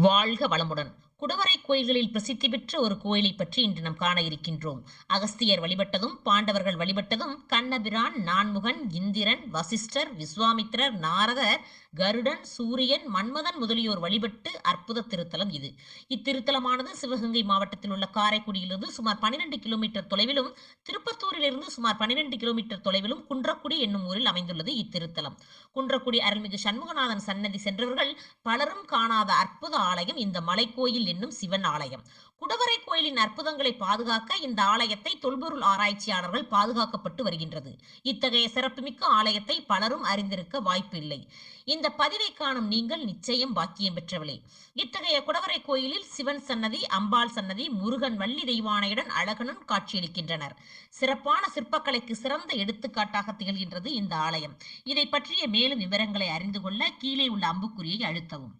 வாழ்க வளமுடன். குடவரை கோயில்களில் பிரசித்தி பெற்ற ஒரு கோயிலை பற்றி இன்று நாம் காண இருக்கின்றோம். அகஸ்தியர் வழிபட்டதும் பாண்டவர்கள் வழிபட்டதும் கண்ணபிரான் நான்முகன் இந்திரன் வசிஷ்டர் விஸ்வாமித்திரர் நாரதர் கருடன் சூரியன் மன்மதன் முதலியோர் வழிபட்டு அற்புத திருத்தலம் இது. இத்திருத்தலமானது சிவகங்கை மாவட்டத்தில் உள்ள காரைக்குடியிலிருந்து சுமார் பன்னிரண்டு கிலோமீட்டர் தொலைவிலும் திருப்பத்தூரிலிருந்து சுமார் பன்னிரண்டு கிலோமீட்டர் தொலைவிலும் குன்றக்குடி என்னும் ஊரில் அமைந்துள்ளது இத்திருத்தலம். குன்றக்குடி அருள்மிகு சண்முகநாதன் சன்னதி சென்றவர்கள் பலரும் காணாத அற்புத ஆலயம் இந்த மலைக்கோயில் என்னும் சிவன் ஆலயம். குடவரை கோயிலின் அற்புதங்களை பாதுகாக்க இந்த ஆலயத்தை தொல்பொருள் ஆராய்ச்சியாளர்கள் பாதுகாக்கப்பட்டு வருகின்றது. இத்தகைய சிறப்புமிக்க ஆலயத்தை பலரும் அறிந்திருக்க வாய்ப்பு இல்லை இந்த பதிவை காணும் நீங்கள் நிச்சயம் பாக்கியம் பெற்றவளே. இத்தகைய குடவரை கோயிலில் சிவன் சன்னதி அம்பாள் சன்னதி முருகன் வள்ளி தெய்வானையுடன் அழகனும் காட்சியளிக்கின்றனர். சிறப்பான சிற்பக்கலைக்கு சிறந்த எடுத்துக்காட்டாக திகழ்கின்றது இந்த ஆலயம். இதை பற்றிய மேலும் விவரங்களை அறிந்து கொள்ள கீழே உள்ள அம்புக்குறியை அழுத்தவும்.